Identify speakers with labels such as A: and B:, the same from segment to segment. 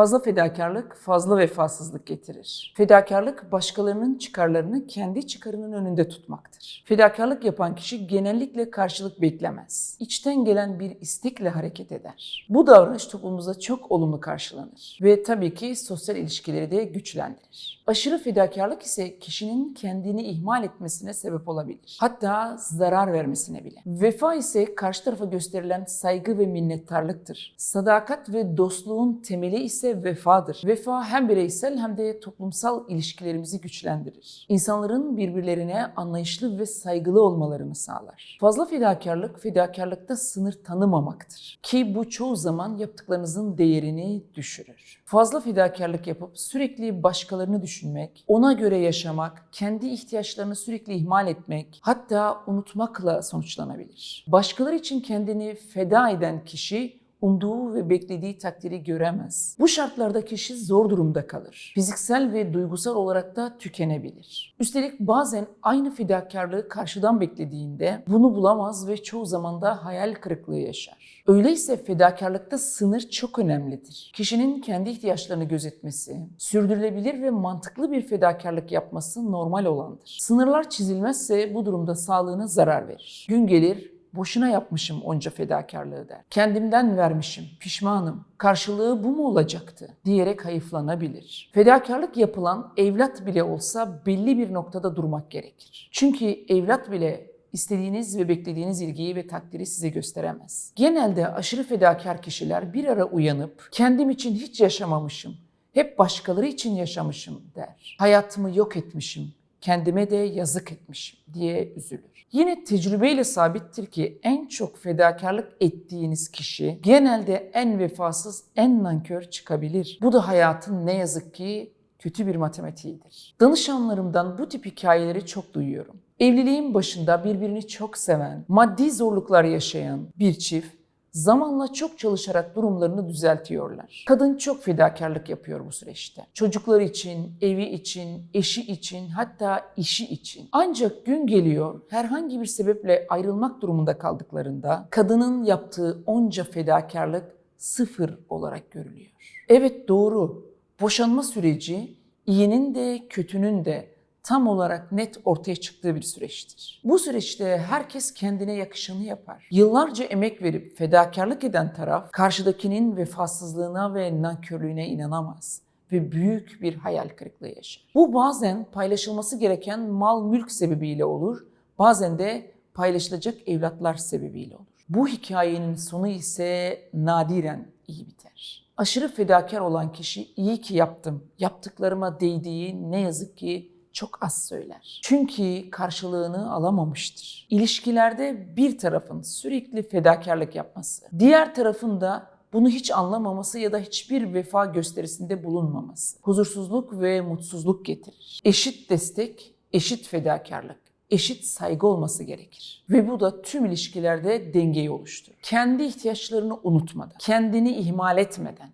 A: Fazla fedakarlık fazla vefasızlık getirir. Fedakarlık başkalarının çıkarlarını kendi çıkarının önünde tutmaktır. Fedakarlık yapan kişi genellikle karşılık beklemez. İçten gelen bir istekle hareket eder. Bu davranış toplumumuzda çok olumlu karşılanır ve tabii ki sosyal ilişkileri de güçlendirir. Aşırı fedakarlık ise kişinin kendini ihmal etmesine sebep olabilir. Hatta zarar vermesine bile. Vefa ise karşı tarafa gösterilen saygı ve minnettarlıktır. Sadakat ve dostluğun temeli ise vefadır. Vefa hem bireysel hem de toplumsal ilişkilerimizi güçlendirir. İnsanların birbirlerine anlayışlı ve saygılı olmalarını sağlar. Fazla fedakarlık, fedakarlıkta sınır tanımamaktır. Ki bu çoğu zaman yaptıklarınızın değerini düşürür. Fazla fedakarlık yapıp sürekli başkalarını düşünmek, ona göre yaşamak, kendi ihtiyaçlarını sürekli ihmal etmek, hatta unutmakla sonuçlanabilir. Başkaları için kendini feda eden kişi umduğu ve beklediği takdiri göremez. Bu şartlarda kişi zor durumda kalır. Fiziksel ve duygusal olarak da tükenebilir. Üstelik bazen aynı fedakarlığı karşıdan beklediğinde bunu bulamaz ve çoğu zaman da hayal kırıklığı yaşar. Öyleyse fedakarlıkta sınır çok önemlidir. Kişinin kendi ihtiyaçlarını gözetmesi, sürdürülebilir ve mantıklı bir fedakarlık yapması normal olandır. Sınırlar çizilmezse bu durumda sağlığına zarar verir. Gün gelir boşuna yapmışım onca fedakarlığı der. Kendimden vermişim, pişmanım. Karşılığı bu mu olacaktı diyerek hayıflanabilir. Fedakarlık yapılan evlat bile olsa belli bir noktada durmak gerekir. Çünkü evlat bile istediğiniz ve beklediğiniz ilgiyi ve takdiri size gösteremez. Genelde aşırı fedakar kişiler bir ara uyanıp kendim için hiç yaşamamışım, hep başkaları için yaşamışım der. Hayatımı yok etmişim, kendime de yazık etmişim diye üzülür. Yine tecrübeyle sabittir ki en çok fedakarlık ettiğiniz kişi genelde en vefasız, en nankör çıkabilir. Bu da hayatın ne yazık ki kötü bir matematiğidir. Danışanlarımdan bu tip hikayeleri çok duyuyorum. Evliliğin başında birbirini çok seven, maddi zorluklar yaşayan bir çift zamanla çok çalışarak durumlarını düzeltiyorlar. Kadın çok fedakarlık yapıyor bu süreçte. Çocuklar için, evi için, eşi için, hatta işi için. Ancak gün geliyor herhangi bir sebeple ayrılmak durumunda kaldıklarında kadının yaptığı onca fedakarlık sıfır olarak görülüyor. Evet doğru. Boşanma süreci iyinin de kötünün de tam olarak net ortaya çıktığı bir süreçtir. Bu süreçte herkes kendine yakışanı yapar. Yıllarca emek verip fedakarlık eden taraf karşıdakinin vefasızlığına ve nankörlüğüne inanamaz ve büyük bir hayal kırıklığı yaşar. Bu bazen paylaşılması gereken mal mülk sebebiyle olur, bazen de paylaşılacak evlatlar sebebiyle olur. Bu hikayenin sonu ise nadiren iyi biter. Aşırı fedakar olan kişi iyi ki yaptım, yaptıklarıma değdiği ne yazık ki çok az söyler. Çünkü karşılığını alamamıştır. İlişkilerde bir tarafın sürekli fedakarlık yapması, diğer tarafın da bunu hiç anlamaması ya da hiçbir vefa gösterisinde bulunmaması huzursuzluk ve mutsuzluk getirir. Eşit destek, eşit fedakarlık, eşit saygı olması gerekir. Ve bu da tüm ilişkilerde dengeyi oluşturur. Kendi ihtiyaçlarını unutmadan, kendini ihmal etmeden,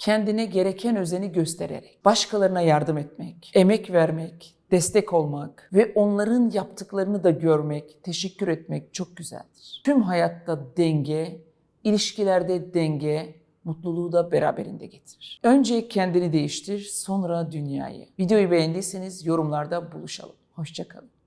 A: kendine gereken özeni göstererek, başkalarına yardım etmek, emek vermek, destek olmak ve onların yaptıklarını da görmek, teşekkür etmek çok güzeldir. Tüm hayatta denge, ilişkilerde denge, mutluluğu da beraberinde getirir. Önce kendini değiştir, sonra dünyayı. Videoyu beğendiyseniz yorumlarda buluşalım. Hoşçakalın.